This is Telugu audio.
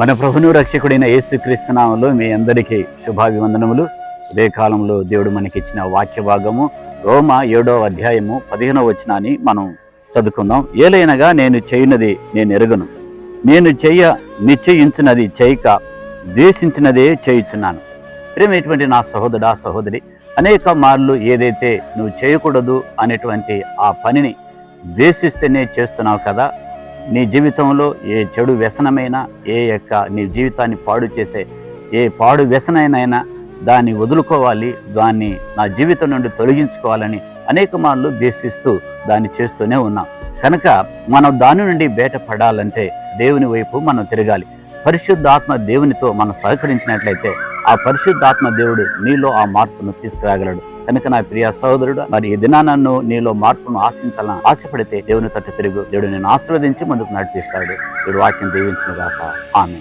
మన ప్రభును రక్షకుడైన యేసుక్రీస్తునామంలో మీ అందరికీ శుభాభివందనములు. ఇదే కాలంలో దేవుడు మనకిచ్చిన వాక్య భాగము రోమ ఏడో అధ్యాయము పదిహేనవ వచనాన్ని మనం చదువుకుందాం. ఏలైనగా నేను చేయనది నేను ఎరుగను. నేను చెయ్య నిశ్చయించినది చేయక ద్వేషించినదే చేయుచున్నాను. ప్రేమైనటువంటి నా సహోదరా సహోదరి అనేక మార్లు ఏదైతే నువ్వు చేయకూడదు అనేటువంటి ఆ పనిని ద్వేషిస్తేనే చేస్తున్నావు కదా నీ జీవితంలో ఏ చెడు వ్యసనమైనా ఏ యొక్క నీ జీవితాన్ని పాడు చేసే ఏ పాడు వ్యసనైనా దాన్ని వదులుకోవాలి దాన్ని నా జీవితం నుండి తొలగించుకోవాలని అనేక మార్లు ద్వేషిస్తూ దాన్ని చేస్తూనే ఉన్నాం. కనుక మనం దాని నుండి బయటపడాలంటే దేవుని వైపు మనం తిరగాలి. పరిశుద్ధాత్మ దేవునితో మనం సహకరించినట్లయితే ఆ పరిశుద్ధాత్మ దేవుడు నీలో ఆ మార్పును తీసుకురాగలడు. కనుక నా ప్రియ సహోదరుడు మరి ఈ దినా నన్ను నీలో మార్పును ఆశించాలని ఆశపడితే దేవుని తట్టు తిరుగు. దేవుడు నేను ఆశీర్వదించి ముందుకు నడిపిస్తాడు. దేవుడు వాక్యం దీవించిన గాక. ఆమె